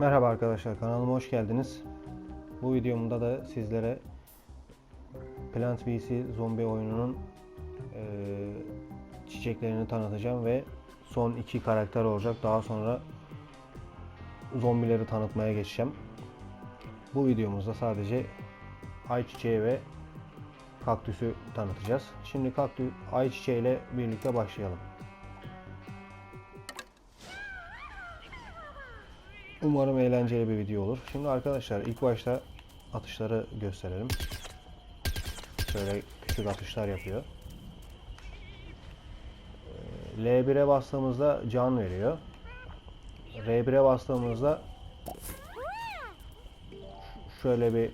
Merhaba arkadaşlar kanalıma hoş geldiniz. Bu videomda da sizlere Plant vs Zombie oyununun eee, çiçeklerini tanıtacağım ve son iki karakter olacak. Daha sonra zombileri tanıtmaya geçeceğim. Bu videomuzda sadece ayçiçeği ve kaktüsü tanıtacağız. Şimdi kaktü ayçiçeği ile birlikte başlayalım. Umarım eğlenceli bir video olur. Şimdi arkadaşlar ilk başta atışları gösterelim. Şöyle küçük atışlar yapıyor. Ee, L1'e bastığımızda can veriyor. R1'e bastığımızda şöyle bir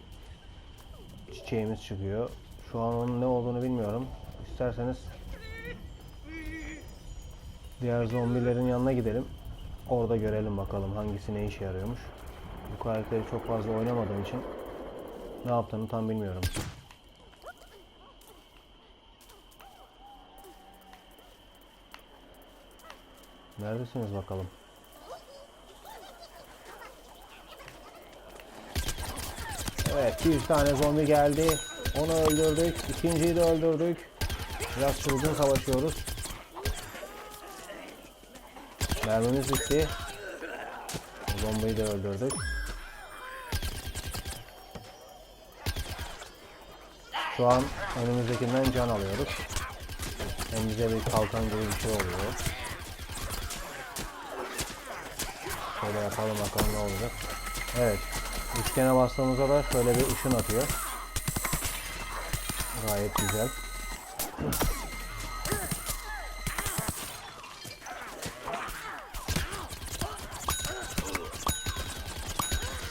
çiçeğimiz çıkıyor. Şu an onun ne olduğunu bilmiyorum. İsterseniz diğer zombilerin yanına gidelim. Orada görelim bakalım hangisi ne işe yarıyormuş. Bu karakteri çok fazla oynamadığım için ne yaptığını tam bilmiyorum. Neredesiniz bakalım? Evet bir tane zombi geldi. Onu öldürdük. İkinciyi de öldürdük. Biraz çılgın savaşıyoruz. Mermimiz bitti. Zombiyi de öldürdük. Şu an önümüzdekinden can alıyoruz. Hem bize bir kalkan gibi bir şey oluyor. Şöyle yapalım bakalım ne olacak. Evet. Üçgene bastığımızda da şöyle bir ışın atıyor. Gayet güzel.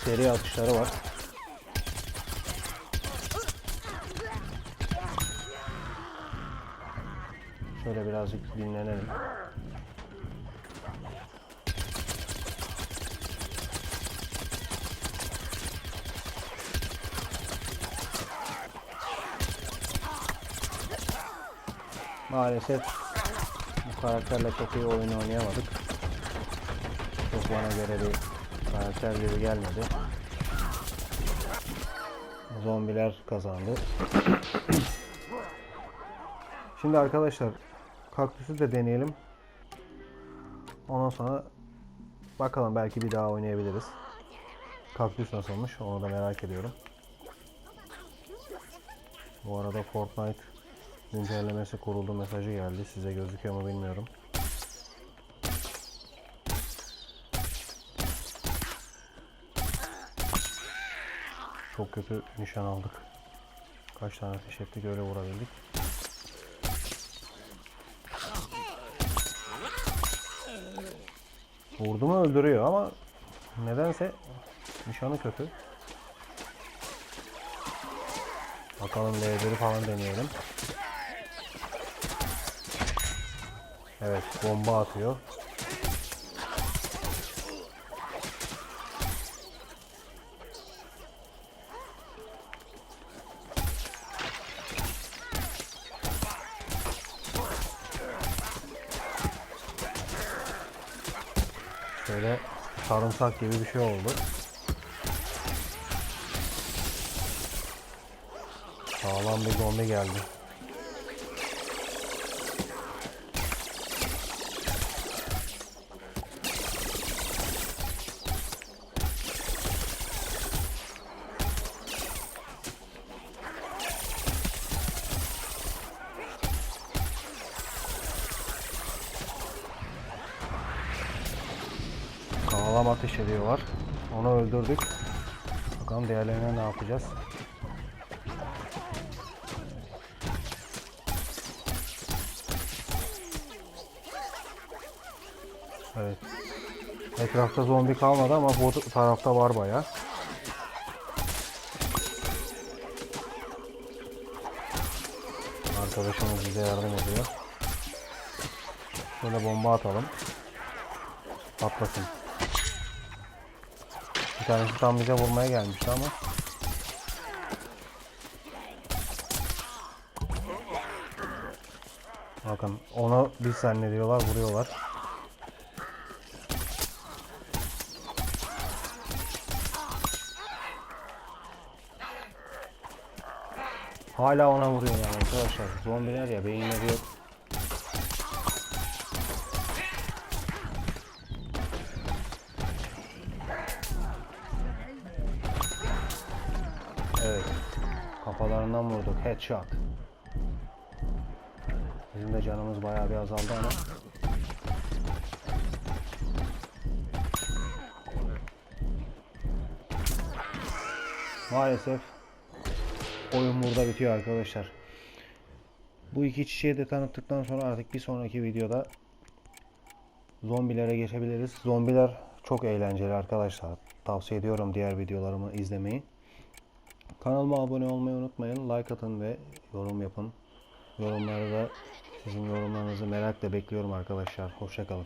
Seri atışları var. Şöyle birazcık dinlenelim. Maalesef bu karakterle çok iyi oyun oynayamadık. Çok bana göre bir karakter gelmedi. Zombiler kazandı. Şimdi arkadaşlar kaktüsü de deneyelim. Ondan sonra bakalım belki bir daha oynayabiliriz. Kaktüs nasılmış onu da merak ediyorum. Bu arada Fortnite güncellemesi kuruldu mesajı geldi. Size gözüküyor mu bilmiyorum. Çok kötü nişan aldık. Kaç tane ateş ettik öyle vurabildik. Vurdu mu öldürüyor ama nedense nişanı kötü. Bakalım L1'i falan deneyelim. Evet bomba atıyor. Şöyle sarımsak gibi bir şey oldu. Sağlam bir zombi geldi. Sağlam ateş ediyorlar. Onu öldürdük. Bakalım diğerlerine ne yapacağız. Evet. Etrafta zombi kalmadı ama bu tarafta var baya. Arkadaşımız bize yardım ediyor. Şöyle bomba atalım. Patlasın. Bir tanesi tam bize vurmaya gelmişti ama. Bakın onu bir saniye diyorlar vuruyorlar. Hala ona vuruyorlar arkadaşlar. Zombiler ya beyinleri yok. Kafalarından vurduk. Headshot. Bizim de canımız bayağı bir azaldı ama. Maalesef oyun burada bitiyor arkadaşlar. Bu iki çiçeği de tanıttıktan sonra artık bir sonraki videoda zombilere geçebiliriz. Zombiler çok eğlenceli arkadaşlar. Tavsiye ediyorum diğer videolarımı izlemeyi. Kanalıma abone olmayı unutmayın. Like atın ve yorum yapın. Yorumları da sizin yorumlarınızı merakla bekliyorum arkadaşlar. Hoşçakalın.